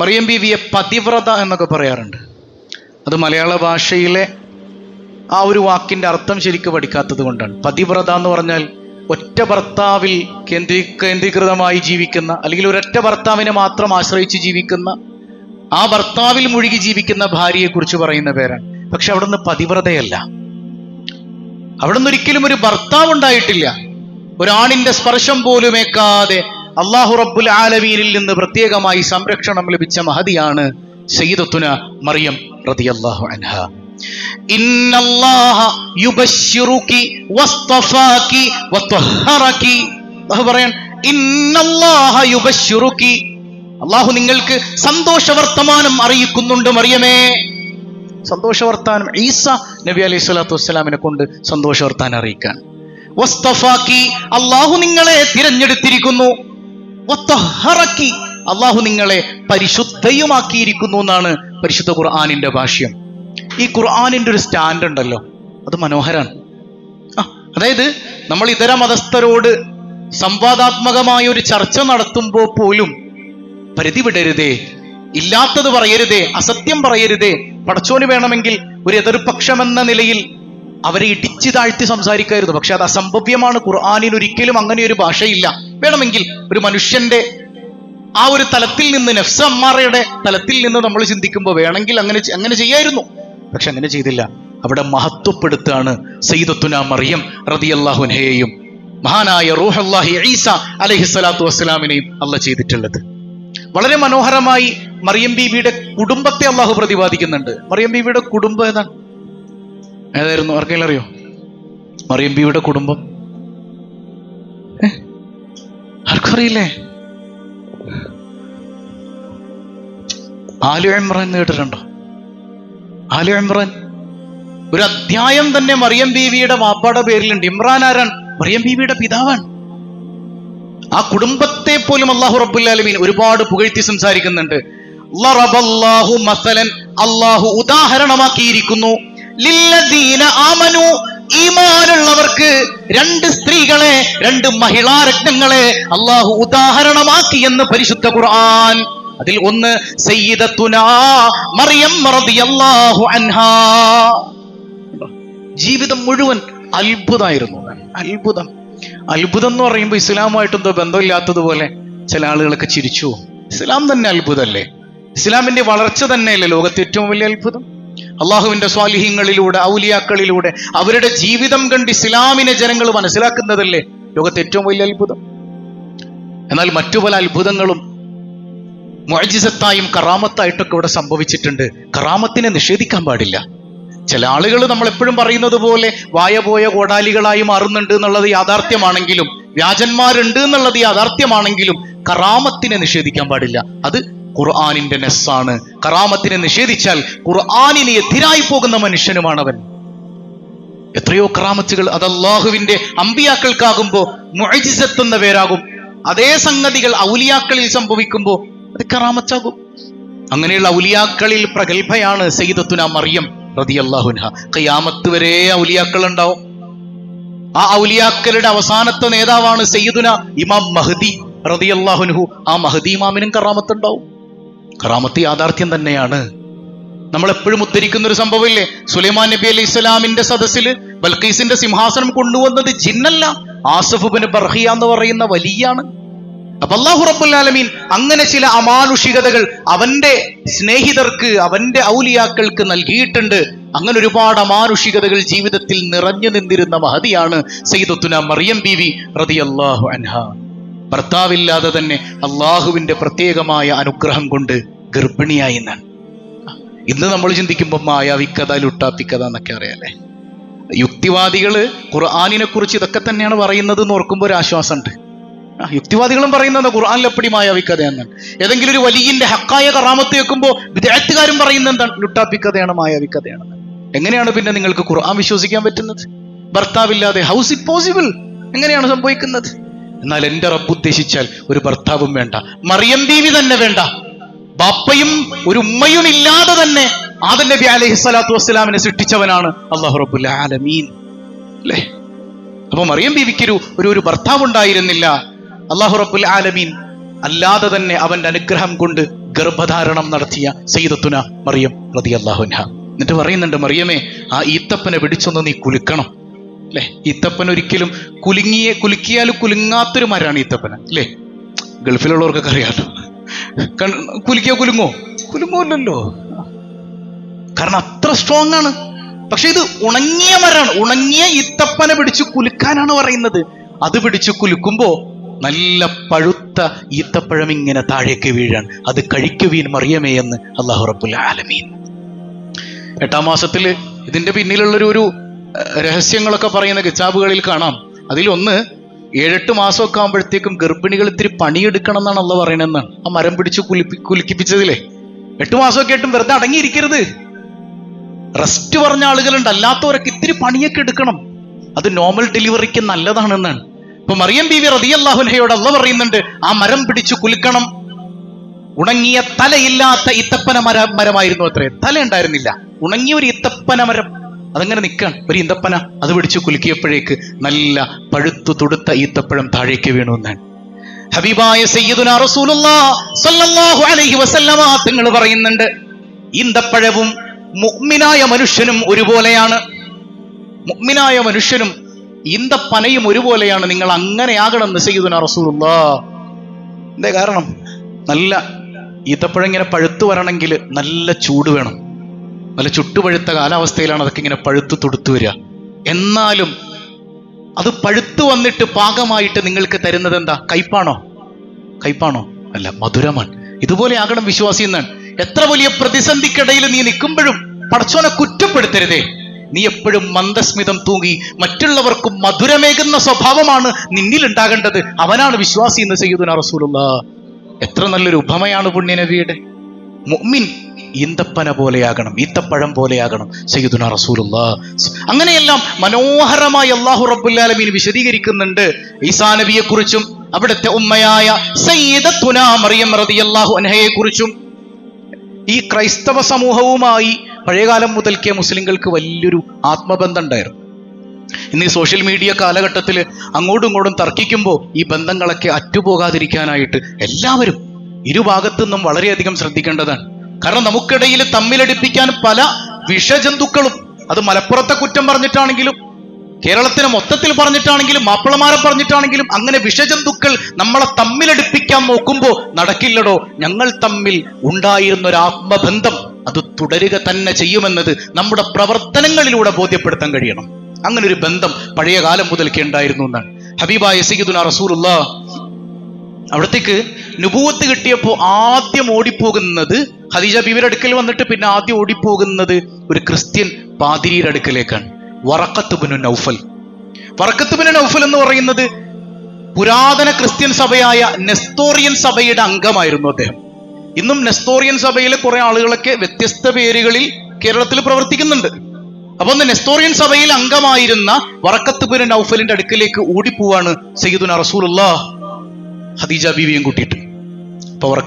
മറിയം ബീവിയെ പതിവ്രത എന്നൊക്കെ പറയാറുണ്ട്. അത് മലയാള ഭാഷയിലെ ആ ഒരു വാക്കിന്റെ അർത്ഥം ശരിക്കും പഠിക്കാത്തത് കൊണ്ടാണ്. പതിവ്രത എന്ന് പറഞ്ഞാൽ ഒറ്റ ഭർത്താവിൽ കേന്ദ്രീ കേന്ദ്രീകൃതമായി ജീവിക്കുന്ന അല്ലെങ്കിൽ ഒരൊറ്റ ഭർത്താവിനെ മാത്രം ആശ്രയിച്ച് ജീവിക്കുന്ന ആ ഭർത്താവിൽ മുഴുകി ജീവിക്കുന്ന ഭാര്യയെക്കുറിച്ച് പറയുന്ന പേരാണ്. പക്ഷെ അവിടുന്ന് പതിവ്രതയല്ല. അവിടുന്ന് ഒരിക്കലും ഒരു ഭർത്താവ് ഉണ്ടായിട്ടില്ല ഒരാണിന്റെ സ്പർശം പോലും ഏക്കാതെ അള്ളാഹു റബ്ബുൽ ആലമീനിൽ നിന്ന് പ്രത്യേകമായി സംരക്ഷണം ലഭിച്ച മഹതിയാണ് സയ്യിദത്തുന മറിയം റളിയല്ലാഹു അൻഹ. പറയാൻ അള്ളാഹു നിങ്ങൾക്ക് സന്തോഷ വർത്തമാനം അറിയിക്കുന്നുണ്ട് മറിയമേ. സന്തോഷ വർത്താനം ഈസ നബി അലൈഹി സ്വലാത്തു വസ്സലാമിനെ കൊണ്ട് സന്തോഷ വർത്താനം അറിയിക്കാൻ അള്ളാഹു നിങ്ങളെ തിരഞ്ഞെടുത്തിരിക്കുന്നു. അള്ളാഹു നിങ്ങളെ പരിശുദ്ധയുമാക്കിയിരിക്കുന്നു എന്നാണ് പരിശുദ്ധ ഖുർആാനിന്റെ ഭാഷ്യം. ഈ ഖുർആാനിന്റെ ഒരു സ്റ്റാൻഡ് ഉണ്ടല്ലോ അത് മനോഹരാണ്. അതായത് നമ്മൾ ഇതര മതസ്ഥരോട് സംവാദാത്മകമായ ഒരു ചർച്ച നടത്തുമ്പോൾ പോലും പരിധി വിടരുതേ ഇല്ലാത്തത് പറയരുതേ അസത്യം പറയരുതേ പടച്ചോന് വേണമെങ്കിൽ ഒരു എതിർപക്ഷമെന്ന നിലയിൽ അവരെ ഇടിച്ചു താഴ്ത്തി സംസാരിക്കായിരുന്നു പക്ഷെ അത് അസംഭവ്യമാണ്. ഖുർആാനിൽ ഒരിക്കലും അങ്ങനെ ഒരു ഭാഷയില്ല. വേണമെങ്കിൽ ഒരു മനുഷ്യന്റെ ആ ഒരു തലത്തിൽ നിന്ന് നഫ്സ അമ്മാറയുടെ തലത്തിൽ നിന്ന് നമ്മൾ ചിന്തിക്കുമ്പോൾ വേണമെങ്കിൽ അങ്ങനെ അങ്ങനെ ചെയ്യായിരുന്നു. പക്ഷെ അങ്ങനെ ചെയ്തില്ല. അവിടെ മഹത്വപ്പെടുത്താണ് സയ്യിദത്തുന മറിയം റതിയല്ലാഹുനയെയും മഹാനായ റൂഹല്ലാഹി ഈസ അലഹിസ്സലാത്തു വസ്സലാമിനെയും അല്ല ചെയ്തിട്ടുള്ളത്. വളരെ മനോഹരമായി മറിയം ബീവിയുടെ കുടുംബത്തെ അള്ളാഹു പ്രതിപാദിക്കുന്നുണ്ട്. മറിയം ബീവിയുടെ കുടുംബം ഏതാണ്? ഏതായിരുന്നു? ആർക്കെങ്കിലും അറിയോ? മറിയം ബിയുടെ കുടുംബം? ആർക്കും അറിയില്ലേ? ആലു എംറാൻ എന്ന് കേട്ടിട്ടുണ്ടോ? ആലു എംറാൻ. ഒരു അധ്യായം തന്നെ മറിയം ബീവിയുടെ മാപ്പാടെ പേരിലുണ്ട്. ഇമ്രാൻ ആരാണ്? മറിയം ബീവിയുടെ പിതാവാണ്. ആ കുടുംബത്തെ പോലും അള്ളാഹു റബുല്ലാലമീൻ ഒരുപാട് പുകഴ്ത്തി സംസാരിക്കുന്നുണ്ട്. അള്ളാഹു ഉദാഹരണമാക്കിയിരിക്കുന്നു. ആമനു. ഈമാനുള്ളവർക്ക് രണ്ട് സ്ത്രീകളെ രണ്ട് മഹിളാരത്നങ്ങളെ അള്ളാഹു ഉദാഹരണമാക്കി എന്ന് പരിശുദ്ധ ഖുർആൻ. അതിൽ ഒന്ന് മറിയം ജീവിതം മുഴുവൻ അത്ഭുതമായിരുന്നു അത്ഭുതം. അത്ഭുതം എന്ന് പറയുമ്പോൾ ഇസ്ലാമുമായിട്ട് എന്തോ ബന്ധമില്ലാത്തതുപോലെ ചില ആളുകളൊക്കെ ചിരിച്ചു. ഇസ്ലാം തന്നെ അത്ഭുതമല്ലേ? ഇസ്ലാമിന്റെ വളർച്ച തന്നെയല്ലേ ലോകത്തെ ഏറ്റവും വലിയ അത്ഭുതം? അള്ളാഹുവിന്റെ സ്വാലിഹ്യങ്ങളിലൂടെ ഔലിയാക്കളിലൂടെ അവരുടെ ജീവിതം കണ്ട് ഇസ്ലാമിനെ ജനങ്ങൾ മനസ്സിലാക്കുന്നതല്ലേ? ലോകത്തെ ഏറ്റവും വലിയ അത്ഭുതം. എന്നാൽ മറ്റു പല അത്ഭുതങ്ങളും മൊഴജിസത്തായും കറാമത്തായിട്ടൊക്കെ ഇവിടെ സംഭവിച്ചിട്ടുണ്ട്. കറാമത്തിനെ നിഷേധിക്കാൻ പാടില്ല. ചില ആളുകൾ നമ്മൾ എപ്പോഴും പറയുന്നത് പോലെ വായ പോയ കോടാലികളായി മാറുന്നുണ്ട് എന്നുള്ളത് യാഥാർത്ഥ്യമാണെങ്കിലും വ്യാജന്മാരുണ്ട് എന്നുള്ളത് യാഥാർത്ഥ്യമാണെങ്കിലും കറാമത്തിനെ നിഷേധിക്കാൻ പാടില്ല. അത് ഖുർആാനിന്റെ നെസ്സാണ്. കറാമത്തിനെ നിഷേധിച്ചാൽ ഖുർആാനിന് എതിരായി പോകുന്ന മനുഷ്യനുമാണവൻ. എത്രയോ കറാമത്തുകൾ അത് അള്ളാഹുവിന്റെ അമ്പിയാക്കൾക്കാകുമ്പോ മുഅജിസത്ത് പേരാകും. അതേ സംഗതികൾ ഔലിയാക്കളിൽ സംഭവിക്കുമ്പോൾ അത് കറാമത്താകും. അങ്ങനെയുള്ള ഔലിയാക്കളിൽ പ്രഗത്ഭയാണ് സയ്യിദത്തുന മറിയം റതി അള്ളാഹുന കയ്യാമത്ത് വരെ ഔലിയാക്കൾ ഉണ്ടാവും ആ ഔലിയാക്കളുടെ അവസാനത്തെ നേതാവാണ് സയ്യിദുന ഇമാം മഹദി റതി റതിയല്ലാഹുൻഹു ആ മഹദി ഇമാമിനും കറാമത്ത് ഉണ്ടാവും കറാമത്ത് യാഥാർത്ഥ്യം തന്നെയാണ്. നമ്മൾ എപ്പോഴും ഉദ്ധരിക്കുന്ന ഒരു സംഭവമില്ലേ? സുലൈമാൻ നബി അലൈഹി ഇസ്ലാമിന്റെ സദസ്സിൽ ബൽക്കീസിന്റെ സിംഹാസനം കൊണ്ടുവന്നത് ജിന്നല്ല. ആസഫുബിന് ബർഹിയ എന്ന് പറയുന്ന വലിയാണ്. അപ്പൊ അള്ളാഹു റബ്ബുല്ലാലമീൻ അങ്ങനെ ചില അമാനുഷികതകൾ അവന്റെ സ്നേഹിതർക്ക് അവന്റെ ഔലിയാക്കൾക്ക് നൽകിയിട്ടുണ്ട്. അങ്ങനെ ഒരുപാട് അമാനുഷികതകൾ ജീവിതത്തിൽ നിറഞ്ഞു നിന്നിരുന്ന മഹതിയാണ് സയ്യിദത്തുന മറിയം ബീവി റളിയല്ലാഹു അൻഹ. ഭർത്താവില്ലാതെ തന്നെ അള്ളാഹുവിന്റെ പ്രത്യേകമായ അനുഗ്രഹം കൊണ്ട് ഗർഭിണിയായി എന്നാണ്. ഇന്ന് നമ്മൾ ചിന്തിക്കുമ്പോൾ മായാവിക്കഥ ലുട്ടാപ്പിക്കഥ എന്നൊക്കെ അറിയാലേ യുക്തിവാദികൾ ഖുർആാനിനെ കുറിച്ച് ഇതൊക്കെ തന്നെയാണ് പറയുന്നത് എന്ന് ഓർക്കുമ്പോൾ ഒരു ആശ്വാസമുണ്ട്. യുക്തിവാദികളും പറയുന്നത് ഖുർആാനിൽ എപ്പടി എന്നാണ്. ഏതെങ്കിലും ഒരു വലിയന്റെ ഹക്കായ കറാമത്ത് വെക്കുമ്പോൾ വിദ്യാർത്ഥികാരും പറയുന്നത് എന്താണ്? ലുട്ടാപ്പിക്കഥയാണ് മായാവിക്കഥയാണ് എങ്ങനെയാണ് പിന്നെ നിങ്ങൾക്ക് ഖുർആൻ വിശ്വസിക്കാൻ പറ്റുന്നത്? ഭർത്താവില്ലാതെ ഹൗസ് ഇറ്റ് പോസിബിൾ എങ്ങനെയാണ് സംഭവിക്കുന്നത്? എന്നാൽ എന്റെ റബ്ബ് ഉദ്ദേശിച്ചാൽ ഒരു ഭർത്താവും വേണ്ട മറിയം ബീവി തന്നെ വേണ്ട ബാപ്പയും ഒരു ഉമ്മയും ഇല്ലാതെ തന്നെ ആദം നബി അലൈഹി സ്വലാത്തു വസ്സലാമിനെ സൃഷ്ടിച്ചവനാണ് അള്ളാഹു റബ്ബുൽ ആലമീൻ. അല്ലേ? അപ്പൊ മറിയം ബീവിക്കൊരു ഒരു ഒരു ഒരു ഭർത്താവ് ഉണ്ടായിരുന്നില്ല. അള്ളാഹു റബ്ബുൽ ആലമീൻ അല്ലാതെ തന്നെ അവന്റെ അനുഗ്രഹം കൊണ്ട് ഗർഭധാരണം നടത്തിയ സയ്യിദത്തുന മറിയം റതി അള്ളാഹുൻഹ എന്നിട്ട് പറയുന്നുണ്ട് മറിയമേ ആ ഈത്തപ്പനെ പിടിച്ചൊന്ന് നീ കുലുക്കണം. അല്ലെ ഈത്തപ്പൻ ഒരിക്കലും കുലുങ്ങിയ കുലുക്കിയാൽ കുലുങ്ങാത്തൊരു മരമാണ് ഈത്തപ്പന് അല്ലേ ഗൾഫിലുള്ളവർക്കൊക്കെ അറിയാമല്ലോ കുലുക്കിയോ കുലുങ്ങോ? കുലുങ്ങോല്ലോ കാരണം അത്ര സ്ട്രോങ് ആണ്. പക്ഷെ ഇത് ഉണങ്ങിയ മരമാണ്. ഉണങ്ങിയ ഈത്തപ്പനെ പിടിച്ച് കുലുക്കാനാണ് പറയുന്നത്. അത് പിടിച്ച് കുലുക്കുമ്പോ നല്ല പഴുത്ത ഈത്തപ്പഴം ഇങ്ങനെ താഴേക്ക് വീഴാൻ അത് കഴിക്കുവീൻ മറിയമേ എന്ന് അള്ളാഹു റബുൽ ആലമീൻ. എട്ടാം മാസത്തിൽ ഇതിന്റെ പിന്നിലുള്ളൊരു ഒരു രഹസ്യങ്ങളൊക്കെ പറയുന്ന കിതാബുകളിൽ കാണാം. അതിലൊന്ന് ഏഴെട്ട് മാസമൊക്കെ ആകുമ്പോഴത്തേക്കും ഗർഭിണികൾ ഇത്തിരി പണിയെടുക്കണം എന്നാണ് അള്ള പറയണെന്നാണ് ആ മരം പിടിച്ച് കുലിപ്പി കുലുക്കിപ്പിച്ചതിലെ. എട്ട് മാസമൊക്കെ ആയിട്ടും വെറുതെ അടങ്ങിയിരിക്കരുത്. റെസ്റ്റ് പറഞ്ഞ ആളുകളുണ്ട്. അല്ലാത്തവരൊക്കെ ഇത്തിരി പണിയൊക്കെ എടുക്കണം. അത് നോർമൽ ഡെലിവറിക്ക് നല്ലതാണെന്നാണ്. ഇപ്പൊ മറിയം ബീവി റതിയല്ലാഹുലഹയോട് അല്ല പറയുന്നുണ്ട് ആ മരം പിടിച്ചു കുലുക്കണം. ഉണങ്ങിയ തലയില്ലാത്ത ഇത്തപ്പന മര മരമായിരുന്നു അത്രേ. തല ഉണ്ടായിരുന്നില്ല. ഉണങ്ങിയ ഒരു ഇത്തപ്പന മരം അതങ്ങനെ നിൽക്കാൻ ഒരു ഈന്തപ്പന അത് പിടിച്ച് കുലുക്കിയപ്പോഴേക്ക് നല്ല പഴുത്തു തുടുത്ത ഈത്തപ്പഴം താഴേക്ക് വീണു എന്നാണ്. ഹബീബായ സയ്യിദുന റസൂലുള്ളാഹ് അലൈഹി വസല്ലമ തങ്ങൾ പറയുന്നുണ്ട് ഈന്തപ്പഴവും മുഗ്മിനായ മനുഷ്യനും ഒരുപോലെയാണ്. മുഗ്മിനായ മനുഷ്യനും ഈന്തപ്പനയും ഒരുപോലെയാണ്. നിങ്ങൾ അങ്ങനെയാകണം സയ്യിദുന റസൂലുള്ളാ എന്താ കാരണം? നല്ല ഈത്തപ്പഴം ഇങ്ങനെ പഴുത്തു വരണമെങ്കിൽ നല്ല ചൂട് വേണം. നല്ല ചുട്ടുപഴുത്ത കാലാവസ്ഥയിലാണ് അതൊക്കെ ഇങ്ങനെ പഴുത്തു തുടുത്തു വരിക. എന്നാലും അത് പഴുത്തു വന്നിട്ട് പാകമായിട്ട് നിങ്ങൾക്ക് തരുന്നത് എന്താ? കയ്പാണോ? കയ്പാണോ? അല്ല മധുരമാണ്. ഇതുപോലെ ആകണം വിശ്വാസി എന്നാണ്. എത്ര വലിയ പ്രതിസന്ധിക്കിടയിൽ നീ നിൽക്കുമ്പോഴും പടച്ചോനെ കുറ്റപ്പെടുത്തരുതേ. നീ എപ്പോഴും മന്ദസ്മിതം തൂങ്ങി മറ്റുള്ളവർക്കും മധുരമേകുന്ന സ്വഭാവമാണ് നിന്നിൽ ഉണ്ടാകേണ്ടത് അവനാണ് വിശ്വാസി എന്ന് സയ്യിദുന റസൂലുള്ള. എത്ര നല്ലൊരു ഉപമയാണ് പുണ്യനബിയുടെ. മുഅ്മിൻ ഈന്തപ്പന പോലെയാകണം ഈത്തപ്പഴം പോലെയാകണം സയ്യിദുന റസൂലുള്ള. അങ്ങനെയെല്ലാം മനോഹരമായി അള്ളാഹു റബ്ബുല്ലാലമീൻ വിശദീകരിക്കുന്നുണ്ട്. ഈസാ നബിയെക്കുറിച്ചും അവിടുത്തെ ഉമ്മയായ സയ്യിദത്തുന മറിയം റതി അള്ളാഹു കുറിച്ചും ഈ ക്രൈസ്തവ സമൂഹവുമായി പഴയകാലം മുതൽക്കേ മുസ്ലിങ്ങൾക്ക് വലിയൊരു ആത്മബന്ധം ഉണ്ടായിരുന്നു. ഇന്ന് ഈ സോഷ്യൽ മീഡിയ കാലഘട്ടത്തിൽ അങ്ങോട്ടും ഇങ്ങോട്ടും തർക്കിക്കുമ്പോൾ ഈ ബന്ധങ്ങളൊക്കെ അറ്റുപോകാതിരിക്കാനായിട്ട് എല്ലാവരും ഇരുഭാഗത്തു നിന്നും വളരെയധികം ശ്രദ്ധിക്കേണ്ടതാണ്. കാരണം നമുക്കിടയിൽ തമ്മിലടിപ്പിക്കാൻ പല വിഷജന്തുക്കളും അത് മലപ്പുറത്തെ കുറ്റം പറഞ്ഞിട്ടാണെങ്കിലും കേരളത്തിന് മൊത്തത്തിൽ പറഞ്ഞിട്ടാണെങ്കിലും മാപ്പിളമാരെ പറഞ്ഞിട്ടാണെങ്കിലും അങ്ങനെ വിഷജന്തുക്കൾ നമ്മളെ തമ്മിലടിപ്പിക്കാൻ നോക്കുമ്പോൾ നടക്കില്ലടോ ഞങ്ങൾ തമ്മിൽ ഉണ്ടായിരുന്ന ഒരു ആത്മബന്ധം അത് തുടരുക തന്നെ ചെയ്യുമെന്നത് നമ്മുടെ പ്രവർത്തനങ്ങളിലൂടെ ബോധ്യപ്പെടുത്താൻ കഴിയണം. അങ്ങനെ ഒരു ബന്ധം പഴയ കാലം മുതൽക്കേ ഉണ്ടായിരുന്നു എന്നാണ്. ഹബീബ യസീദുന റസൂലുള്ള അവിടത്തേക്ക് നുപൂവത്ത് കിട്ടിയപ്പോൾ ആദ്യം ഓടിപ്പോകുന്നത് ഖദീജ ബീവിയുടെ അടുക്കൽ വന്നിട്ട് പിന്നെ ആദ്യം ഓടിപ്പോകുന്നത് ഒരു ക്രിസ്ത്യൻ പാതിരിയുടെ അടുക്കലേക്കാണ്. വറക്കത്തുബിനു നൗഫൽ. വറക്കത്തുബിനു നൗഫൽ എന്ന് പറയുന്നത് പുരാതന ക്രിസ്ത്യൻ സഭയായ നെസ്തോറിയൻ സഭയുടെ അംഗമായിരുന്നു അദ്ദേഹം. ഇന്നും നെസ്തോറിയൻ സഭയിലെ കുറെ ആളുകളൊക്കെ വ്യത്യസ്ത പേരുകളിൽ കേരളത്തിൽ പ്രവർത്തിക്കുന്നുണ്ട്. അപ്പൊ ഒന്ന് നെസ്തോറിയൻ സഭയിൽ അംഗമായിരുന്ന വറക്കത്തുബിന് നൗഫലിന്റെ അടുക്കലേക്ക് ഓടിപ്പോവാണ് സയ്യിദുന റസൂലുള്ള ഖദീജ ബീവിയും കൂട്ടിയിട്ട്.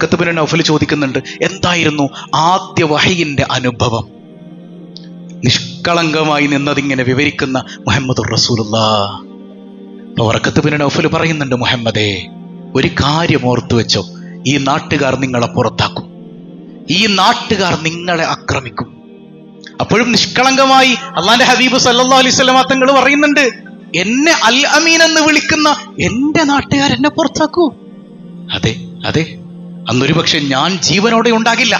അപ്പൊ പിന്നെ നൗഫൽ ചോദിക്കുന്നുണ്ട് എന്തായിരുന്നു ആദ്യ വഹയിന്റെ അനുഭവം? നിഷ്കളങ്കമായി നിന്നതിങ്ങനെ വിവരിക്കുന്ന മുഹമ്മദ് റസൂലുള്ള. അപ്പൊ പിന്നെ നൗഫൽ പറയുന്നുണ്ട് മുഹമ്മദേ ഒരു കാര്യം ഓർത്തു വെച്ചോ ഈ നാട്ടുകാർ നിങ്ങളെ പുറത്താക്കും. ഈ നാട്ടുകാർ നിങ്ങളെ ആക്രമിക്കും. അപ്പോഴും നിഷ്കളങ്കമായി അള്ളാന്റെ ഹബീബ് സല്ലാ അലൈഹി തങ്ങൾ പറയുന്നുണ്ട് എന്നെ അൽ അമീൻ എന്ന് വിളിക്കുന്ന എന്റെ നാട്ടുകാർ എന്നെ പുറത്താക്കൂ. അതെ അതെ. അന്നൊരു പക്ഷെ ഞാൻ ജീവനോടെ ഉണ്ടാകില്ല.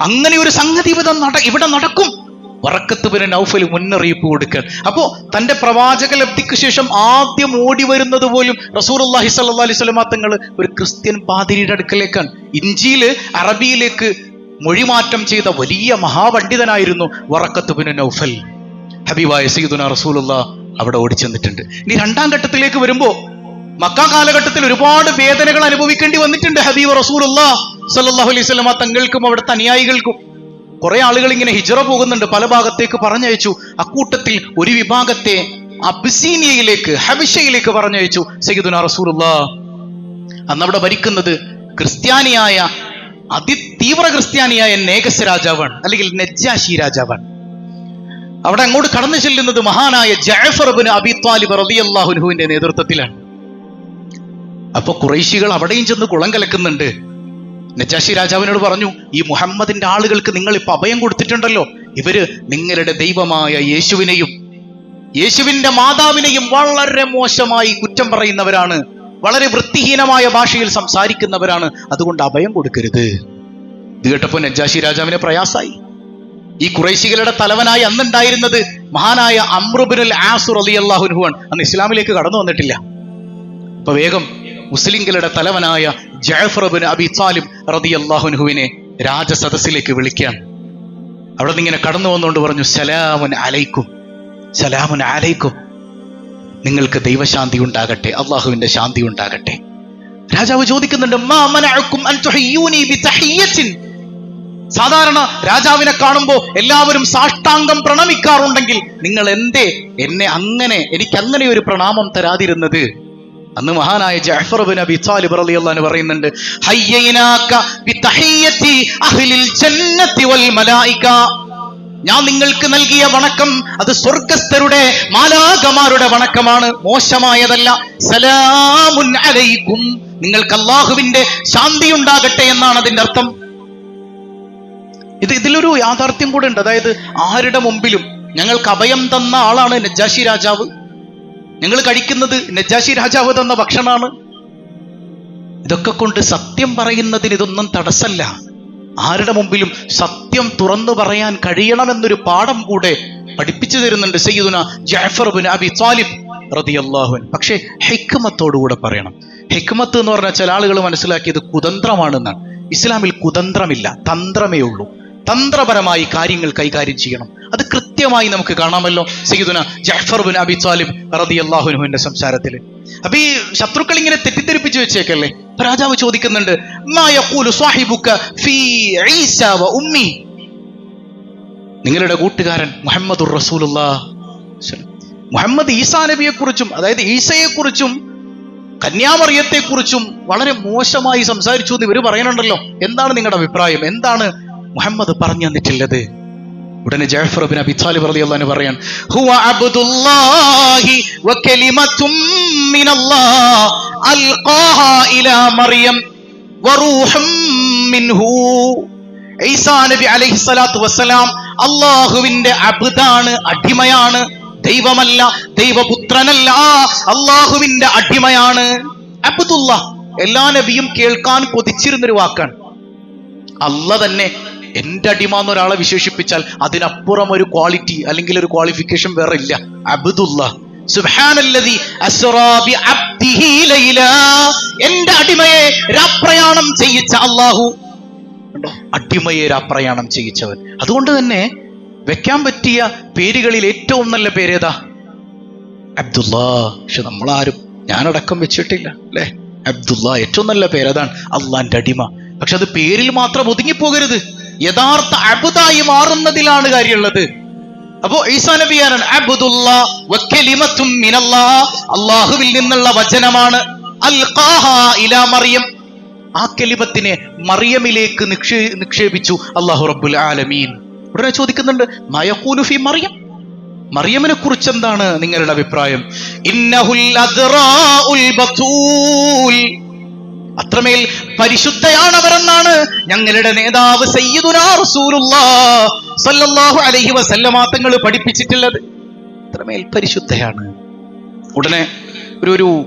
അങ്ങനെ ഒരു സംഗതി നട ഇവിടെ നടക്കും. വറക്കത്ത് പിന്നെ നൗഫൽ മുന്നറിയിപ്പ് കൊടുക്കാൻ. അപ്പോ തന്റെ പ്രവാചക ലബ്ധിക്ക് ശേഷം ആദ്യം ഓടി വരുന്നത് പോലും റസൂർ അള്ളാഹി സല്ലാ അലൈഹി ഒരു ക്രിസ്ത്യൻ പാതിരിയുടെ അടുക്കലേക്കാണ്. ഇഞ്ചിയിൽ അറബിയിലേക്ക് മൊഴിമാറ്റം ചെയ്ത വലിയ മഹാപണ്ഡിതനായിരുന്നു വറക്കത്ത് പിന്നെ നൗഫൽ. ഹബീബായ സീദുന റസൂലുള്ള അവിടെ ഓടിച്ചെന്നിട്ടുണ്ട്. ഇനി രണ്ടാം ഘട്ടത്തിലേക്ക് വരുമ്പോ മക്ക കാലഘട്ടത്തിൽ ഒരുപാട് വേദനകൾ അനുഭവിക്കേണ്ടി വന്നിട്ടുണ്ട് ഹബീബ് റസൂലുള്ള സല്ലല്ലാഹു അലൈഹി സ്വലമ തങ്ങൾക്കും അവിടുത്തെ അനുയായികൾക്കും കുറെ ആളുകൾ ഇങ്ങനെ ഹിജറ പോകുന്നുണ്ട്. പല ഭാഗത്തേക്ക് പറഞ്ഞയച്ചു. അക്കൂട്ടത്തിൽ ഒരു വിഭാഗത്തെ അബിസീനിയയിലേക്ക് ഹബിഷയിലേക്ക് പറഞ്ഞയച്ചു സയ്യിദുന റസൂലുള്ള. അന്നവിടെ ഭരിക്കുന്നത് ക്രിസ്ത്യാനിയായ അതിതീവ്ര ക്രിസ്ത്യാനിയായ നേഗസ് രാജാവാണ്. അല്ലെങ്കിൽ നെജാശി രാജാവാണ്. അവിടെ അങ്ങോട്ട് കടന്നു ചെല്ലുന്നത് മഹാനായ ജഅഫർ ബിൻ അബി താലിബ് റളിയല്ലാഹുവിന്റെ നേതൃത്വത്തിലാണ്. അപ്പൊ കുറേശികൾ അവിടെയും ചെന്ന് കുളം കലക്കുന്നുണ്ട്. നജാഷി രാജാവിനോട് പറഞ്ഞു ഈ മുഹമ്മദിന്റെ ആളുകൾക്ക് നിങ്ങൾ ഇപ്പൊ അഭയം കൊടുത്തിട്ടുണ്ടല്ലോ. ഇവർ നിങ്ങളുടെ ദൈവമായ യേശുവിനെയും യേശുവിന്റെ മാതാവിനെയും വളരെ മോശമായി കുറ്റം പറയുന്നവരാണ്. വളരെ വൃത്തിഹീനമായ ഭാഷയിൽ സംസാരിക്കുന്നവരാണ്. അതുകൊണ്ട് അഭയം കൊടുക്കരുത്. ഇത് കേട്ടപ്പോ നജാഷി രാജാവിനെ പ്രയാസായി. ഈ കുറേശികളുടെ തലവനായി അന്നുണ്ടായിരുന്നത് മഹാനായ അമ്രുബിനുൽ ആസുർ അലി ആണ്. അന്ന് ഇസ്ലാമിലേക്ക് കടന്നു വന്നിട്ടില്ല. അപ്പൊ വേഗം മുസ്ലിംകളുടെ തലവനായ ജയഫറബിൻ അബി താലിബ് റതി അള്ളാഹുൻഹുവിനെ രാജസദസ്സിലേക്ക് വിളിക്കുകയാണ്. അവിടെ നിന്ന് ഇങ്ങനെ കടന്നു വന്നുകൊണ്ട് പറഞ്ഞു സലാമുൻ അലൈക്കും സലാമുൻ അലൈക്കും. നിങ്ങൾക്ക് ദൈവശാന്തി ഉണ്ടാകട്ടെ അള്ളാഹുവിന്റെ ശാന്തി ഉണ്ടാകട്ടെ. രാജാവ് ചോദിക്കുന്നുണ്ട് സാധാരണ രാജാവിനെ കാണുമ്പോൾ എല്ലാവരും സാഷ്ടാംഗം പ്രണമിക്കാറുണ്ടെങ്കിൽ നിങ്ങൾ എന്തേ എന്നെ അങ്ങനെ എനിക്ക് അങ്ങനെ ഒരു പ്രണാമം തരാതിരുന്നത്? അന്ന് മഹാനായ ജഹ്ഫർ ബിൻ താലിബ് റളിയല്ലാഹു അൻഹു പറയുന്നുണ്ട് അഹ്ലിൽ ജന്നത്തി വൽ മലായിക. ഞാൻ നിങ്ങൾക്ക് നൽകിയ വണക്കം അത് സ്വർഗസ്ഥരുടെ മാലാകമാരുടെ വണക്കമാണ് മോശമായതല്ല. സലാമുൻ അലൈക്കും നിങ്ങൾക്ക് അള്ളാഹുവിന്റെ ശാന്തി ഉണ്ടാകട്ടെ എന്നാണ് അതിന്റെ അർത്ഥം. ഇത് ഇതിലൊരു യാഥാർത്ഥ്യം കൂടെ ഉണ്ട്. അതായത് ആരുടെ മുമ്പിലും ഞങ്ങൾക്ക് അഭയം തന്ന ആളാണ് നജാഷി രാജാവ്. ഞങ്ങൾ കഴിക്കുന്നത് നജാഷി രാജാവ് തന്ന ഭക്ഷണമാണ്. ഇതൊക്കെ കൊണ്ട് സത്യം പറയുന്നതിന് ഇതൊന്നും തടസ്സല്ല. ആരുടെ മുമ്പിലും സത്യം തുറന്നു പറയാൻ കഴിയണമെന്നൊരു പാഠം കൂടെ പഠിപ്പിച്ചു തരുന്നുണ്ട് സയ്യിദുന ജാഫർ ബിൻ അബി താലിബ് റളിയല്ലാഹു അള്ളാഹുൻ പക്ഷേ ഹെക്മത്തോടുകൂടെ പറയണം. ഹിക്മത്ത് എന്ന് പറഞ്ഞാൽ ചില ആളുകൾ മനസ്സിലാക്കിയത് കുതന്ത്രമാണെന്നാണ്. ഇസ്ലാമിൽ കുതന്ത്രമില്ല തന്ത്രമേ ഉള്ളൂ. തന്ത്രപരമായി കാര്യങ്ങൾ കൈകാര്യം ചെയ്യണം. അത് കൃത്യമായി നമുക്ക് കാണാമല്ലോ. സയ്യിദുന ജാഫർ ബിൻ അബി താലിബ് റളിയല്ലാഹു അള്ളാഹുനുഹുവിന്റെ സംസാരത്തിൽ അപ്പൊ ഈ ശത്രുക്കൾ ഇങ്ങനെ തെറ്റിദ്ധരിപ്പിച്ചു വെച്ചേക്കല്ലേ? രാജാവ് ചോദിക്കുന്നുണ്ട് "മാ യഖൂലു സാഹിബുക ഫീ ഈസ വ ഉമ്മി? നിങ്ങളുടെ കൂട്ടുകാരൻ റസൂലുള്ളാഹ് മുഹമ്മദ് ഈസാ നബിയെ കുറിച്ചും അതായത് ഈസയെ കുറിച്ചും കന്യാമറിയത്തെ കുറിച്ചും വളരെ മോശമായി സംസാരിച്ചു എന്ന് ഇവർ പറയണുണ്ടല്ലോ എന്താണ് നിങ്ങളുടെ അഭിപ്രായം? എന്താണ് മുഹമ്മദ് പറഞ്ഞു തന്നിട്ടുള്ളത്. ഉടനെ ജാഫർ ബിൻ അബി താലിബ് റളിയല്ലാഹു അൻഹു പറയാൻ ഹുവ അബ്ദുല്ലാഹി വ കലിമത്തും മിനല്ലാഹ് അൽഖാഹാ ഇലാ മറിയം വറൂഹും മിൻഹു. ഈസാ നബി അലൈഹി സ്വലാത്തു വസ്സലാം അള്ളാഹുവിന്റെ അബ്ദാണ് അടിമയാണ് ദൈവമല്ല ദൈവപുത്രനല്ല അള്ളാഹുവിന്റെ അടിമയാണ്. അബ്ദുല്ല എല്ലാ നബിയും കേൾക്കാൻ കൊതിച്ചിരുന്നൊരു വാക്കാണ്. അല്ല തന്നെ എന്റെ അടിമ എന്നൊരാളെ വിശേഷിപ്പിച്ചാൽ അതിനപ്പുറം ഒരു ക്വാളിറ്റി അല്ലെങ്കിൽ ഒരു ക്വാളിഫിക്കേഷൻ വേറെ ഇല്ല. അബ്ദുല്ല. സുബ്ഹാനല്ലദി അസ്റാ ബിഅബ്ദിഹി ലൈല. എന്റെ അടിമയെ രാപ്രയാണം ചെയ്യിച്ച അല്ലാഹു. കണ്ടോ? അടിമയെ രാപ്രയാണം ചെയ്യിച്ചവൻ. അതുകൊണ്ട് തന്നെ വെക്കാൻ പറ്റിയ പേരുകളിൽ ഏറ്റവും നല്ല പേരേതാ? അബ്ദുല്ല. പക്ഷെ നമ്മളാരും ഞാനടക്കം വെച്ചിട്ടില്ല അല്ലെ? അബ്ദുല്ല ഏറ്റവും നല്ല പേരതാണ് അള്ളാന്റെ അടിമ. പക്ഷെ അത് പേരിൽ മാത്രം ഒതുങ്ങിപ്പോകരുത്. യഥാർത്ഥ അബുദായി മാറുന്നതിലാണ് കാര്യമുള്ളത്. അപ്പോ ഈസാ നബി അബ്ദുല്ല വക്കലിമത്തും മിനല്ലാ അള്ളാഹുവിൽ നിന്നുള്ള വചനമാണ് ഇലാ മറിയം. ആ കെലിമത്തിനെ മറിയമിലേക്ക് നിക്ഷേ നിക്ഷേപിച്ചു അള്ളാഹു റബ്ബുൽ ആലമീൻ. ഉടനെ ചോദിക്കുന്നുണ്ട് മയക്കൂലുഫി മറിയം? മറിയമിനെ കുറിച്ച് എന്താണ് നിങ്ങളുടെ അഭിപ്രായം? ഇന്നഹുൽ അത്രമേൽ പരിശുദ്ധയാണ് അവരെന്നാണ് ഞങ്ങളുടെ നേതാവ് അലൈഹി വസല്ലമ തങ്ങൾ പഠിപ്പിച്ചിട്ടുള്ളത്. അത്രമേൽ പരിശുദ്ധയാണ്. ഉടനെ ഒരു ഒരു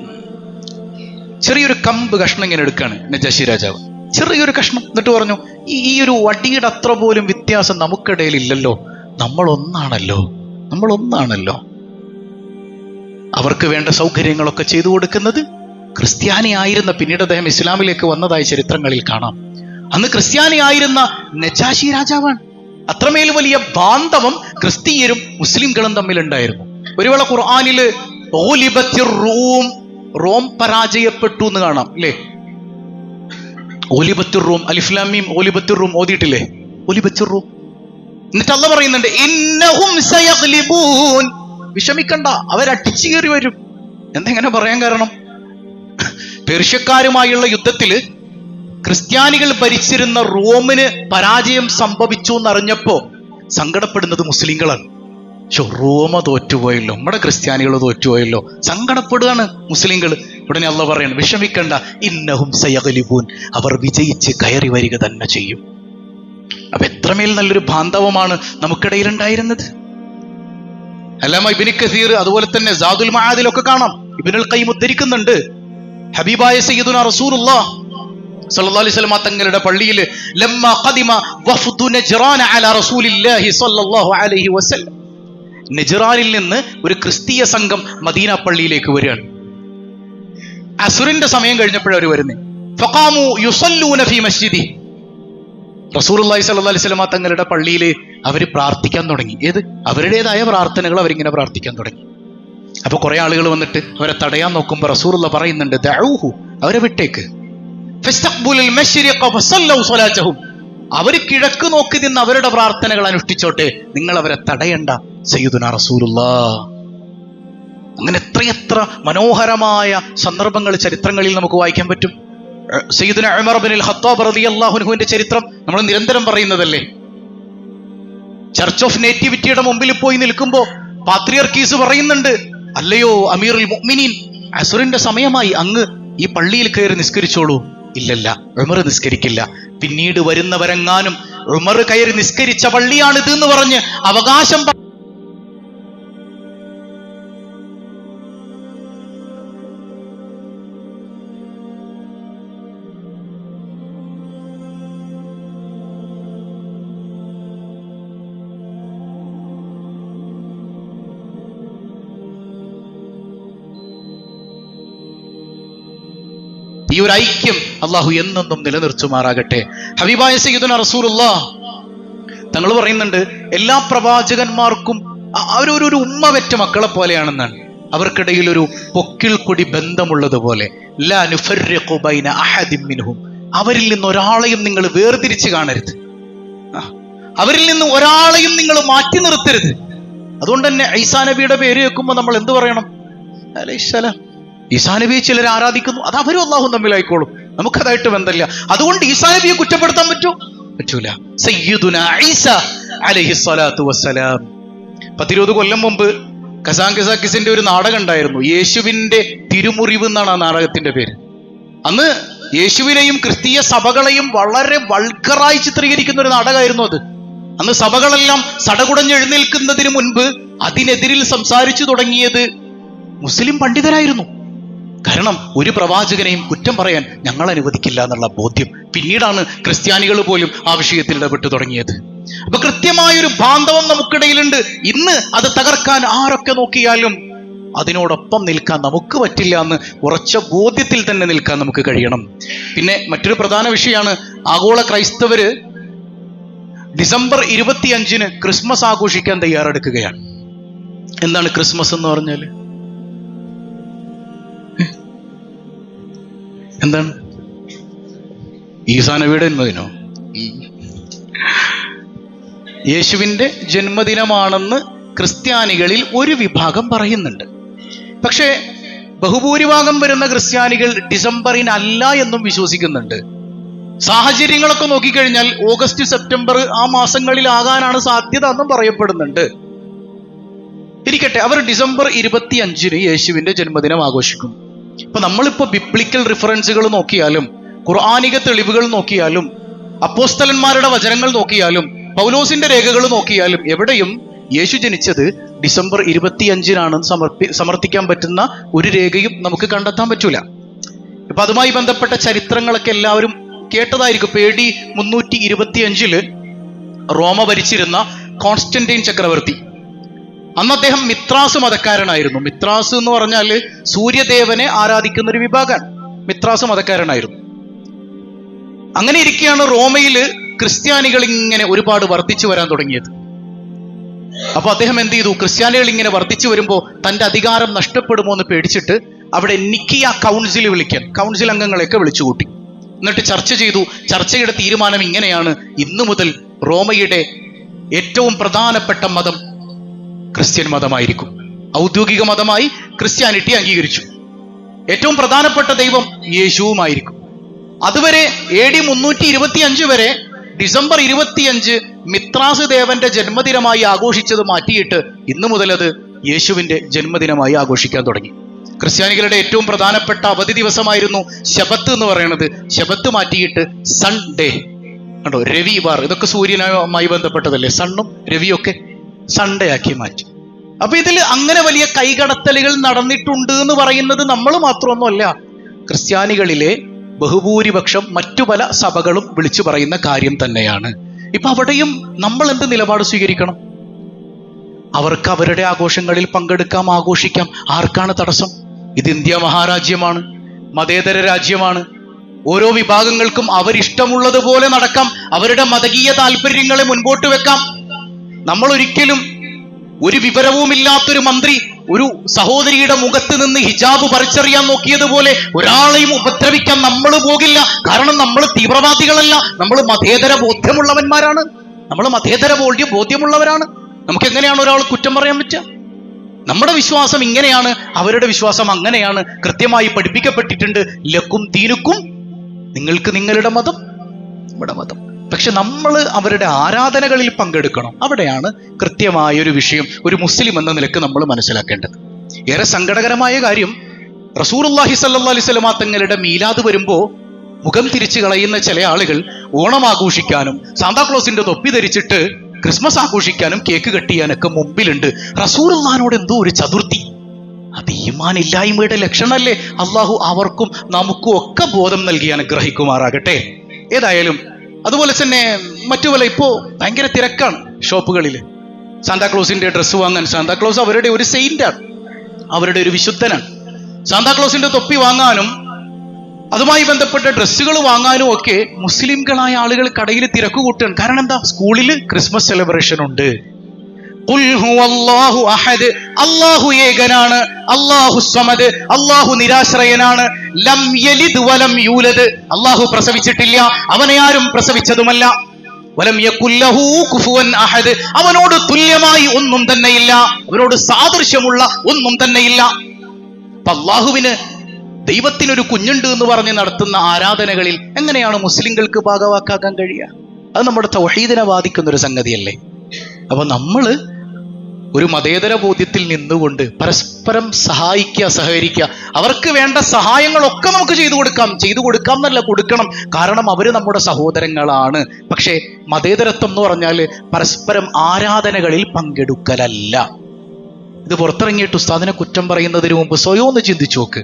ചെറിയൊരു കമ്പ് കഷ്ണം ഇങ്ങനെ എടുക്കുകയാണ് നജാശി രാജാവ്. ചെറിയൊരു കഷ്ണം. എന്നിട്ട് പറഞ്ഞു ഈ ഈ ഒരു വടിയുടെ അത്ര പോലും വ്യത്യാസം നമുക്കിടയിൽ ഇല്ലല്ലോ. നമ്മൾ ഒന്നാണല്ലോ നമ്മൾ ഒന്നാണല്ലോ അവർക്ക് വേണ്ട സൗകര്യങ്ങളൊക്കെ ചെയ്തു കൊടുക്കുന്നത് ക്രിസ്ത്യാനി ആയിരുന്ന പിന്നീട് അദ്ദേഹം ഇസ്ലാമിലേക്ക് വന്നതായി ചരിത്രങ്ങളിൽ കാണാം. അന്ന് ക്രിസ്ത്യാനിയായിരുന്ന നജാശി രാജാവാണ്. അത്രമേൽ വലിയ ബാന്ധവം ക്രിസ്തീയരും മുസ്ലിംകളും തമ്മിലുണ്ടായിരുന്നു. ഒരുവേള ഓലിബത്തി റൂം റോം പരാജയപ്പെട്ടു എന്ന് കാണാം അല്ലേ ഓലിബത്തി റൂം അലിഫ്ലാമീം ഓലിബത്തി റൂം ഓതിയിട്ടില്ലേ? ഓലിബത്തി റൂം എന്നിട്ട് അല്ല പറയുന്നുണ്ട് ഇന്നഹും വിഷമിക്കണ്ട അവരടിച്ചു കയറി വരും. എന്തെങ്ങനെ പറയാൻ കാരണം? പേർഷ്യക്കാരുമായുള്ള യുദ്ധത്തിൽ ക്രിസ്ത്യാനികൾ ഭരിച്ചിരുന്ന റോമിന് പരാജയം സംഭവിച്ചു എന്നറിഞ്ഞപ്പോ സങ്കടപ്പെടുന്നത് മുസ്ലിങ്ങളാണ്. ഷോ റോമ തോറ്റുപോയല്ലോ നമ്മുടെ ക്രിസ്ത്യാനികൾ തോറ്റുപോയല്ലോ സങ്കടപ്പെടുകയാണ് മുസ്ലിങ്ങൾ. ഉടനെ അല്ല പറയണം വിഷമിക്കണ്ട ഇന്നഹും സയകലിപൂൻ അവർ വിജയിച്ച് കയറി വരിക തന്നെ ചെയ്യും. അപ്പൊ എത്രമേൽ നല്ലൊരു ബാന്ധവമാണ് നമുക്കിടയിൽ ഉണ്ടായിരുന്നത് അല്ലാമ ഇബിനി കസീർ അതുപോലെ തന്നെ സാദുൽ മഹാദിലൊക്കെ കാണാം. ഇബിനുൽ കൈം ഉദ്ധരിക്കുന്നുണ്ട്. ഹബീബായ സയ്യിദുന റസൂലുള്ളാഹ് സല്ലല്ലാഹു അലൈഹി വസല്ലം തങ്ങളുടെ പള്ളിയിൽ ലമ്മ ഖദിമ വഫ്ദു നജ്റാൻ അലാ റസൂലില്ലാഹി സല്ലല്ലാഹു അലൈഹി വസല്ലം. നജ്റാനിൽ നിന്ന് ഒരു ക്രിസ്തീയ സംഘം മദീന പള്ളിയിലേക്ക് വരികയാണ്. അസുറിന്റെ സമയം കഴിഞ്ഞപ്പോഴാണ് അവർ വരുന്നത്. ഫഖാമു യുസല്ലൂന ഫീ മസ്ജിദി. റസൂലുള്ളാഹി സ്വല്ലല്ലാഹി അലൈഹി വസല്ലം തങ്ങളുടെ പള്ളിയിൽ അവർ പ്രാർത്ഥിക്കാൻ തുടങ്ങി. ഏത്? അവരുടേതായ പ്രാർത്ഥനകൾ അവരിങ്ങനെ പ്രാർത്ഥിക്കാൻ തുടങ്ങി. അപ്പൊ കുറേ ആളുകൾ വന്നിട്ട് അവരെ തടയാൻ നോക്കുമ്പോൾ റസൂലുള്ള പറയുന്നുണ്ട് അവരെ വിട്ടേക്ക്. അവർ കിഴക്ക് നോക്കി നിന്ന് അവരുടെ പ്രാർത്ഥനകൾ അനുഷ്ഠിച്ചോട്ടെ. നിങ്ങൾ അവരെ തടയണ്ട സയ്യുദുന റസൂലുള്ള. അങ്ങനെ എത്രയെത്ര മനോഹരമായ സന്ദർഭങ്ങൾ ചരിത്രങ്ങളിൽ നമുക്ക് വായിക്കാൻ പറ്റും. സയ്യുദിന ഉമർ ബിൻ ഖത്താബ് അള്ളാഹുനുഹുവിന്റെ ചരിത്രം നമ്മൾ നിരന്തരം പറയുന്നതല്ലേ? ചർച്ച് ഓഫ് നേറ്റിവിറ്റിയുടെ മുമ്പിൽ പോയി നിൽക്കുമ്പോ പാത്രിയർക്കീസ് പറയുന്നുണ്ട് അല്ലയോ അമീറുൽ മുഅ്മിനീൻ? അസുറിന്റെ സമയമായി അങ്ങ് ഈ പള്ളിയിൽ കയറി നിസ്കരിച്ചോളൂ. ഇല്ലല്ല ഉമർ നിസ്കരിക്കില്ല. പിന്നീട് വരുന്നവരെങ്ങാനും ഉമർ കയറി നിസ്കരിച്ച പള്ളിയാണിത് എന്ന് പറഞ്ഞ് അവകാശം ഈ ഒരു ഐക്യം അള്ളാഹു എന്നെന്നും നിലനിർത്തുമാറാകട്ടെ. ഹബീബായ സയ്യിദുന റസൂലുള്ള തങ്ങൾ പറയുന്നുണ്ട് എല്ലാ പ്രവാചകന്മാർക്കും അവരൊരു ഉമ്മ വെറ്റ മക്കളെ പോലെയാണെന്നാണ്. അവർക്കിടയിൽ ഒരു പൊക്കിൾ കൊടി ബന്ധമുള്ളതുപോലെ അവരിൽ നിന്ന് ഒരാളെയും നിങ്ങൾ വേർതിരിച്ച് കാണരുത്. അവരിൽ നിന്ന് ഒരാളെയും നിങ്ങൾ മാറ്റി നിർത്തരുത്. അതുകൊണ്ട് തന്നെ ഐസാ നബിയുടെ പേര് കേൾക്കുമ്പോൾ നമ്മൾ എന്ത് പറയണം? അലൈഹിസ്സലാം ഈസാ നബിയെ ചിലർ ആരാധിക്കുന്നു. അത് അവരും അള്ളാഹും തമ്മിലായിക്കോളും. നമുക്കതായിട്ട് ബന്ധമില്ല. അതുകൊണ്ട് ഈസാനബിയെ കുറ്റപ്പെടുത്താൻ പറ്റൂ? പറ്റൂല. സയ്യിദുന ഈസ അലൈഹി സ്വലാത്തു വസ്സലാം. പത്തിരുപത് കൊല്ലം മുമ്പ് കസാങ്കിസാക്കിസിന്റെ ഒരു നാടകം ഉണ്ടായിരുന്നു യേശുവിന്റെ തിരുമുറിവ് എന്നാണ് ആ നാടകത്തിന്റെ പേര്. അന്ന് യേശുവിനെയും ക്രിസ്തീയ സഭകളെയും വളരെ വൾക്കറായി ചിത്രീകരിക്കുന്ന ഒരു നാടകമായിരുന്നു അത്. അന്ന് സഭകളെല്ലാം സടകുടഞ്ഞെഴുന്നേൽക്കുന്നതിന് മുൻപ് അതിനെതിരിൽ സംസാരിച്ചു തുടങ്ങിയത് മുസ്ലിം പണ്ഡിതരായിരുന്നു. കാരണം ഒരു പ്രവാചകനെയും കുറ്റം പറയാൻ ഞങ്ങൾ അനുവദിക്കില്ല എന്നുള്ള ബോധ്യം പിന്നീടാണ് ക്രിസ്ത്യാനികൾ പോലും ആ വിഷയത്തിൽ ഇടപെട്ടു തുടങ്ങിയത്. അപ്പൊ കൃത്യമായൊരു ബാന്ധവം നമുക്കിടയിലുണ്ട്. ഇന്ന് അത് തകർക്കാൻ ആരൊക്കെ നോക്കിയാലും അതിനോടൊപ്പം നിൽക്കാൻ നമുക്ക് പറ്റില്ല എന്ന് ഉറച്ച ബോധ്യത്തിൽ തന്നെ നിൽക്കാൻ നമുക്ക് കഴിയണം. പിന്നെ മറ്റൊരു പ്രധാന വിഷയമാണ് ആഗോള ക്രൈസ്തവര് ഡിസംബർ ഇരുപത്തിയഞ്ചിന് ക്രിസ്മസ് ആഘോഷിക്കാൻ തയ്യാറെടുക്കുകയാണ്. എന്താണ് ക്രിസ്മസ് എന്ന് പറഞ്ഞാൽ എന്താണ്? ഈസാ നബിയുടെ ജന്മദിനോ? യേശുവിന്റെ ജന്മദിനമാണെന്ന് ക്രിസ്ത്യാനികളിൽ ഒരു വിഭാഗം പറയുന്നുണ്ട്. പക്ഷേ ബഹുഭൂരിഭാഗം വരുന്ന ക്രിസ്ത്യാനികൾ ഡിസംബറിനല്ല എന്നും വിശ്വസിക്കുന്നുണ്ട്. സാഹചര്യങ്ങളൊക്കെ നോക്കിക്കഴിഞ്ഞാൽ ഓഗസ്റ്റ് സെപ്റ്റംബർ ആ മാസങ്ങളിലാകാനാണ് സാധ്യത എന്നും പറയപ്പെടുന്നുണ്ട്. ഇരിക്കട്ടെ അവർ ഡിസംബർ ഇരുപത്തി അഞ്ചിന് യേശുവിന്റെ ജന്മദിനം ആഘോഷിക്കും. ഇപ്പൊ നമ്മളിപ്പോ ബിബ്ലിക്കൽ റിഫറൻസുകൾ നോക്കിയാലും ഖുർആാനിക തെളിവുകൾ നോക്കിയാലും അപ്പോസ്തലന്മാരുടെ വചനങ്ങൾ നോക്കിയാലും പൗലോസിന്റെ രേഖകൾ നോക്കിയാലും എവിടെയും യേശു ജനിച്ചത് ഡിസംബർ ഇരുപത്തിയഞ്ചിനാണെന്ന് സമർപ്പി സമർത്ഥിക്കാൻ പറ്റുന്ന ഒരു രേഖയും നമുക്ക് കണ്ടെത്താൻ പറ്റൂല. ഇപ്പൊ അതുമായി ബന്ധപ്പെട്ട ചരിത്രങ്ങളൊക്കെ എല്ലാവരും കേട്ടതായിരിക്കും. പേടി ഡി മുന്നൂറ്റി ഇരുപത്തിയഞ്ചിൽ റോമ ഭരിച്ചിരുന്ന കോൺസ്റ്റന്റൈൻ ചക്രവർത്തി. അന്ന് അദ്ദേഹം മിത്രാസ് മതക്കാരനായിരുന്നു. മിത്രാസ് എന്ന് പറഞ്ഞാൽ സൂര്യദേവനെ ആരാധിക്കുന്ന ഒരു വിഭാഗം. മിത്രാസ് മതക്കാരനായിരുന്നു. അങ്ങനെ ഇരിക്കെയാണ് റോമയിൽ ക്രിസ്ത്യാനികൾ ഇങ്ങനെ ഒരുപാട് വർദ്ധിച്ചു വരാൻ തുടങ്ങിയത്. അപ്പൊ അദ്ദേഹം എന്ത് ചെയ്തു? ക്രിസ്ത്യാനികൾ ഇങ്ങനെ വർദ്ധിച്ചു വരുമ്പോൾ തന്റെ അധികാരം നഷ്ടപ്പെടുമോ എന്ന് പേടിച്ചിട്ട് അവിടെ നിക്കിയ കൗൺസിൽ വിളിക്കാൻ കൗൺസിൽ അംഗങ്ങളെയൊക്കെ വിളിച്ചു കൂട്ടി എന്നിട്ട് ചർച്ച ചെയ്തു. ചർച്ചയുടെ തീരുമാനം ഇങ്ങനെയാണ്. ഇന്നു മുതൽ റോമയുടെ ഏറ്റവും പ്രധാനപ്പെട്ട മതം ക്രിസ്ത്യൻ മതമായിരിക്കും. ഔദ്യോഗിക മതമായി ക്രിസ്ത്യാനിറ്റി അംഗീകരിച്ചു. ഏറ്റവും പ്രധാനപ്പെട്ട ദൈവം യേശുവുമായിരിക്കും. അതുവരെ എ ഡി മുന്നൂറ്റി ഇരുപത്തി അഞ്ച് വരെ ഡിസംബർ ഇരുപത്തിയഞ്ച് മിത്രാസ് ദേവന്റെ ജന്മദിനമായി ആഘോഷിച്ചത് മാറ്റിയിട്ട് ഇന്നു മുതൽ അത് യേശുവിന്റെ ജന്മദിനമായി ആഘോഷിക്കാൻ തുടങ്ങി. ക്രിസ്ത്യാനികളുടെ ഏറ്റവും പ്രധാനപ്പെട്ട അവധി ദിവസമായിരുന്നു ശബത്ത് എന്ന് പറയുന്നത് ശബത്ത് മാറ്റിയിട്ട് സൺഡേ. കണ്ടോ രവിവാർ ഇതൊക്കെ സൂര്യനുമായി ബന്ധപ്പെട്ടതല്ലേ? സണ്ണും രവിയൊക്കെ സൺഡേ ആക്കി മാറ്റി. അപ്പൊ ഇതിൽ അങ്ങനെ വലിയ കൈകടത്തലുകൾ നടന്നിട്ടുണ്ട് എന്ന് പറയുന്നത് നമ്മൾ മാത്രമൊന്നുമല്ല ക്രിസ്ത്യാനികളിലെ ബഹുഭൂരിപക്ഷം മറ്റു പല സഭകളും വിളിച്ചു പറയുന്ന കാര്യം തന്നെയാണ്. ഇപ്പൊ അവിടെയും നമ്മൾ എന്ത് നിലപാട് സ്വീകരിക്കണം? അവർക്ക് അവരുടെ ആഘോഷങ്ങളിൽ പങ്കെടുക്കാം ആഘോഷിക്കാം. ആർക്കാണ് തടസ്സം? ഇത് ഇന്ത്യ മഹാരാജ്യമാണ് മതേതര രാജ്യമാണ്. ഓരോ വിഭാഗങ്ങൾക്കും അവരിഷ്ടമുള്ളതുപോലെ നടക്കാം അവരുടെ മതകീയ താല്പര്യങ്ങളെ മുൻപോട്ട് വെക്കാം. നമ്മൾ ഒരിക്കലും ഒരു വിവരവുമില്ലാത്തൊരു മന്ത്രി ഒരു സഹോദരിയുടെ മുഖത്ത് നിന്ന് ഹിജാബ് പറിച്ചറിയാൻ നോക്കിയതുപോലെ ഒരാളെയും ഉപദ്രവിക്കാൻ നമ്മൾ പോകില്ല. കാരണം നമ്മൾ തീവ്രവാദികളല്ല. നമ്മൾ മതേതര ബോധ്യമുള്ളവന്മാരാണ്. നമ്മൾ മതേതര ബോധ്യം ബോധ്യമുള്ളവരാണ്. നമുക്ക് എങ്ങനെയാണ് ഒരാൾ കുറ്റം പറയാൻ പറ്റുക? നമ്മുടെ വിശ്വാസം ഇങ്ങനെയാണ്. അവരുടെ വിശ്വാസം അങ്ങനെയാണ്. കൃത്യമായി പഠിപ്പിക്കപ്പെട്ടിട്ടുണ്ട്. ലക്കും തീനുക്കും നിങ്ങൾക്ക് നിങ്ങളുടെ മതം നമ്മുടെ മതം. പക്ഷെ നമ്മൾ അവരുടെ ആരാധനകളിൽ പങ്കെടുക്കണം. അവിടെയാണ് കൃത്യമായ ഒരു വിഷയം ഒരു മുസ്ലിം എന്ന നിലയ്ക്ക് നമ്മൾ മനസ്സിലാക്കേണ്ടത്. ഏറെ സങ്കടകരമായ കാര്യം റസൂർല്ലാഹി സല്ലാ അലൈവലമാ തങ്ങളുടെ മീലാദ് വരുമ്പോ മുഖം തിരിച്ചു കളയുന്ന ചില ആളുകൾ ഓണം ആഘോഷിക്കാനും സാന്താക്ലോസിന്റെ തൊപ്പി ധരിച്ചിട്ട് ക്രിസ്മസ് ആഘോഷിക്കാനും കേക്ക് കെട്ടിയാനൊക്കെ മുമ്പിലുണ്ട്. റസൂറുല്ലാനോട് എന്തോ ഒരു ചതുർത്ഥി. അത് ഈമാനില്ലായ്മയുടെ ലക്ഷണമല്ലേ? അള്ളാഹു അവർക്കും നമുക്കും ഒക്കെ ബോധം നൽകി അനുഗ്രഹിക്കുമാറാകട്ടെ. ഏതായാലും അതുപോലെ തന്നെ മറ്റു പല ഇപ്പോ ഭയങ്കര തിരക്കാണ് ഷോപ്പുകളിൽ സാന്താക്ലോസിന്റെ ഡ്രസ്സ് വാങ്ങാൻ. സാന്താക്ലോസ് അവരുടെ ഒരു സെയിന്റാണ് അവരുടെ ഒരു വിശുദ്ധനാണ്. സാന്താക്ലോസിന്റെ തൊപ്പി വാങ്ങാനും അതുമായി ബന്ധപ്പെട്ട ഡ്രസ്സുകൾ വാങ്ങാനും ഒക്കെ മുസ്ലിംകളായ ആളുകൾ കടയിൽ തിരക്ക് കൂട്ടുകയാണ് കാരണം എന്താ? സ്കൂളിൽ ക്രിസ്മസ് സെലിബ്രേഷൻ ഉണ്ട്. അഹദ്. അല്ലാഹു ഏകനാണ് അല്ലാഹു സമദ് അല്ലാഹു നിരാശ്രയനാണ്. ലം യലിദ് വലം യൂലദ്. അല്ലാഹു പ്രസവിച്ചിട്ടില്ല അവനെ ആരും പ്രസവിച്ചതുമല്ല. വലം യകുല്ലഹു കുഫുവൻ അഹദ്. അവനോട് തുല്യമായി ഒന്നും തന്നെയില്ല. അവനോട് സാദൃശ്യമുള്ള ഒന്നും തന്നെയില്ല. അപ്പൊ അള്ളാഹുവിന് ദൈവത്തിനൊരു കുഞ്ഞുണ്ട് എന്ന് പറഞ്ഞ് നടത്തുന്ന ആരാധനകളിൽ എങ്ങനെയാണ് മുസ്ലിങ്ങൾക്ക് ഭാഗവാക്കാക്കാൻ കഴിയുക? അത് നമ്മുടെ തൗഹീദിനെ ബാധിക്കുന്ന ഒരു സംഗതിയല്ലേ? അപ്പൊ നമ്മൾ ഒരു മതേതര ബോധ്യത്തിൽ നിന്നുകൊണ്ട് പരസ്പരം സഹായിക്കുക സഹകരിക്കുക. അവർക്ക് വേണ്ട സഹായങ്ങളൊക്കെ നമുക്ക് ചെയ്തു കൊടുക്കാം. ചെയ്തു കൊടുക്കാം എന്നല്ല കൊടുക്കണം. കാരണം അവർ നമ്മുടെ സഹോദരങ്ങളാണ്. പക്ഷേ മതേതരത്വം എന്ന് പറഞ്ഞാൽ പരസ്പരം ആരാധനകളിൽ പങ്കെടുക്കലല്ല. ഇത് പുറത്തിറങ്ങിയിട്ട് ഉസ്താദിനെ കുറ്റം പറയുന്നതിന് മുമ്പ് സ്വയം ഒന്ന് ചിന്തിച്ചു നോക്ക്.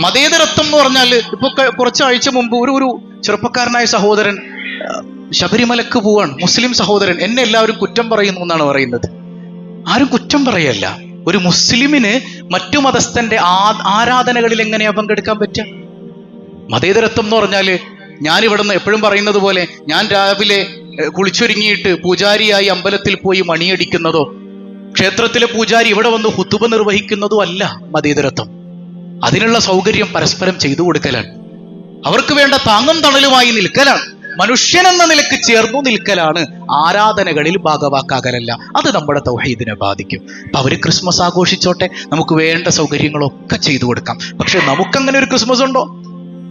മതേതരത്വം എന്ന് പറഞ്ഞാൽ ഇപ്പൊ കുറച്ചാഴ്ച മുമ്പ് ഒരു ഒരു ചെറുപ്പക്കാരനായ സഹോദരൻ ശബരിമലക്ക് പോവാണ്. മുസ്ലിം സഹോദരൻ. എന്നെ എല്ലാവരും കുറ്റം പറയുന്നു എന്നാണ് പറയുന്നത്. ആരും കുറ്റം പറയല്ല. ഒരു മുസ്ലിമിന് മറ്റു മതസ്ഥന്റെ ആരാധനകളിൽ എങ്ങനെയാ പങ്കെടുക്കാൻ പറ്റുക? മതേതരത്വം എന്ന് പറഞ്ഞാൽ ഞാൻ ഇവിടുന്ന് എപ്പോഴും പറയുന്നത് പോലെ ഞാൻ രാവിലെ കുളിച്ചൊരുങ്ങിയിട്ട് പൂജാരിയായി അമ്പലത്തിൽ പോയി മണിയടിക്കുന്നതോ ക്ഷേത്രത്തിലെ പൂജാരി ഇവിടെ വന്ന് ഹുത്തുബ നിർവഹിക്കുന്നതോ അല്ല മതേതരത്വം. അതിനുള്ള സൗകര്യം പരസ്പരം ചെയ്തു കൊടുക്കലാണ്. അവർക്ക് വേണ്ട താങ്ങും തണലുമായി നിൽക്കലാണ്. മനുഷ്യൻ എന്ന നിലയ്ക്ക് ചേർന്നു നിൽക്കലാണ് ആരാധനകളിൽ ഭാഗവാക്കാകലല്ല. അത് നമ്മുടെ തൗഹീദിനെ ബാധിക്കും. അപ്പൊ അവർ ക്രിസ്മസ് ആഘോഷിച്ചോട്ടെ നമുക്ക് വേണ്ട സൗകര്യങ്ങളൊക്കെ ചെയ്തു കൊടുക്കാം. പക്ഷെ നമുക്കങ്ങനെ ഒരു ക്രിസ്മസ് ഉണ്ടോ?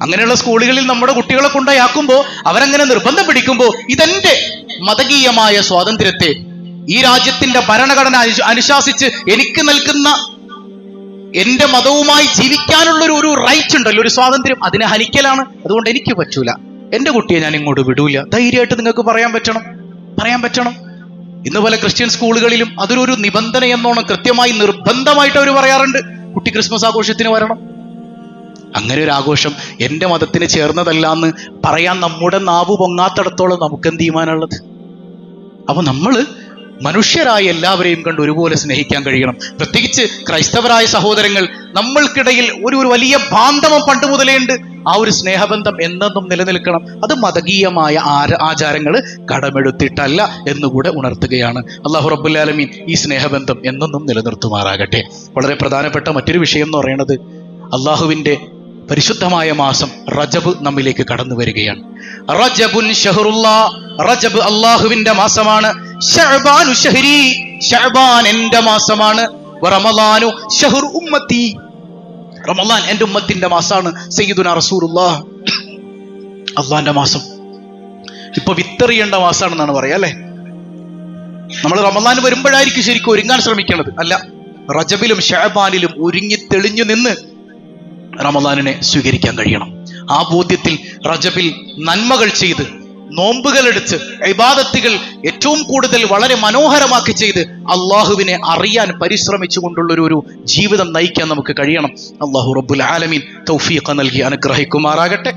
അങ്ങനെയുള്ള സ്കൂളുകളിൽ നമ്മുടെ കുട്ടികളെ കൊണ്ടായാക്കുമ്പോ അവരങ്ങനെ നിർബന്ധം പിടിക്കുമ്പോൾ ഇതെന്റെ മതകീയമായ സ്വാതന്ത്ര്യത്തെ ഈ രാജ്യത്തിന്റെ ഭരണഘടന അനുശാസിച്ച് എനിക്ക് നൽകുന്ന എന്റെ മതവുമായി ജീവിക്കാനുള്ള ഒരു റൈറ്റ് ഉണ്ടല്ലോ ഒരു സ്വാതന്ത്ര്യം അതിനെ ഹനിക്കലാണ്. അതുകൊണ്ട് എനിക്ക് പറ്റൂല. എന്റെ കുട്ടിയെ ഞാൻ ഇങ്ങോട്ട് വിടൂല. ധൈര്യമായിട്ട് നിങ്ങൾക്ക് പറയാൻ പറ്റണം. പറയാൻ പറ്റണം. ഇന്ന് പല ക്രിസ്ത്യൻ സ്കൂളുകളിലും അതൊരു നിബന്ധന എന്നോണം കൃത്യമായി നിർബന്ധമായിട്ട് അവർ പറയാറുണ്ട്. കുട്ടി ക്രിസ്മസ് ആഘോഷത്തിന് വരണം. അങ്ങനെ ഒരു ആഘോഷം എന്റെ മതത്തിന് ചേർന്നതല്ല എന്ന് പറയാൻ നമ്മുടെ നാവ് പൊങ്ങാത്തടത്തോളം നമുക്ക് എന്ത് തീരുമാനമുള്ളത് അപ്പൊ നമ്മൾ മനുഷ്യരായ എല്ലാവരെയും കണ്ട് ഒരുപോലെ സ്നേഹിക്കാൻ കഴിയണം. പ്രത്യേകിച്ച് ക്രൈസ്തവരായ സഹോദരങ്ങൾ നമ്മൾക്കിടയിൽ ഒരു ഒരു വലിയ ബാന്ധവം പണ്ട് മുതലേ ഉണ്ട്. ആ ഒരു സ്നേഹബന്ധം എന്നെന്നും നിലനിൽക്കണം. അത് മതകീയമായ ആര ആചാരങ്ങൾ കടമെടുത്തിട്ടല്ല എന്നുകൂടെ ഉണർത്തുകയാണ്. അള്ളാഹു റബ്ബുല്ലാലമീൻ ഈ സ്നേഹബന്ധം എന്നെന്നും നിലനിർത്തുമാറാകട്ടെ. വളരെ പ്രധാനപ്പെട്ട മറ്റൊരു വിഷയം എന്ന് പറയുന്നത് അള്ളാഹുവിന്റെ പരിശുദ്ധമായ മാസം റജബ് നമ്മിലേക്ക് കടന്നു വരികയാണ്. റജബുൻ ഷഹറുല്ലാ റജബ് അള്ളാഹുവിന്റെ മാസമാണ്. ഷഅബാനു ഷഹരി ഷഅബാൻ എന്റെ മാസമാണ്. റമദാനു ഷഹുർ ഉമ്മത്തി റമദാൻ എന്റെ ഉമ്മത്തിന്റെ മാസമാണ് സയ്യിദുന റസൂറുല്ലാ അള്ളാന്റെ മാസം. ഇപ്പൊ വിത്തെറിയേണ്ട മാസമാണെന്നാണ് പറയാ അല്ലെ? നമ്മൾ റമദാൻ വരുമ്പോഴായിരിക്കും ശരിക്കും ഒരുങ്ങാൻ ശ്രമിക്കേണ്ടത് അല്ല റജബിലും ഷഹബാനിലും ഒരുങ്ങി തെളിഞ്ഞു നിന്ന് റമദാനിനെ സ്വീകരിക്കാൻ കഴിയണം. ആ ബോധ്യത്തിൽ റജബിൽ നന്മകൾ ചെയ്ത് നോമ്പുകൾ എടുത്ത് ഇബാദത്തുകൾ ഏറ്റവും കൂടുതൽ വളരെ മനോഹരമാക്കി ചെയ്ത് അള്ളാഹുവിനെ അറിയാൻ പരിശ്രമിച്ചുകൊണ്ടുള്ള ഒരു- ഒരു ജീവിതം നയിക്കാൻ നമുക്ക് കഴിയണം. അള്ളാഹു റബ്ബുൽ ആലമീൻ. തൗഫീഖ നൽകി അനുഗ്രഹിക്കുമാറാകട്ടെ.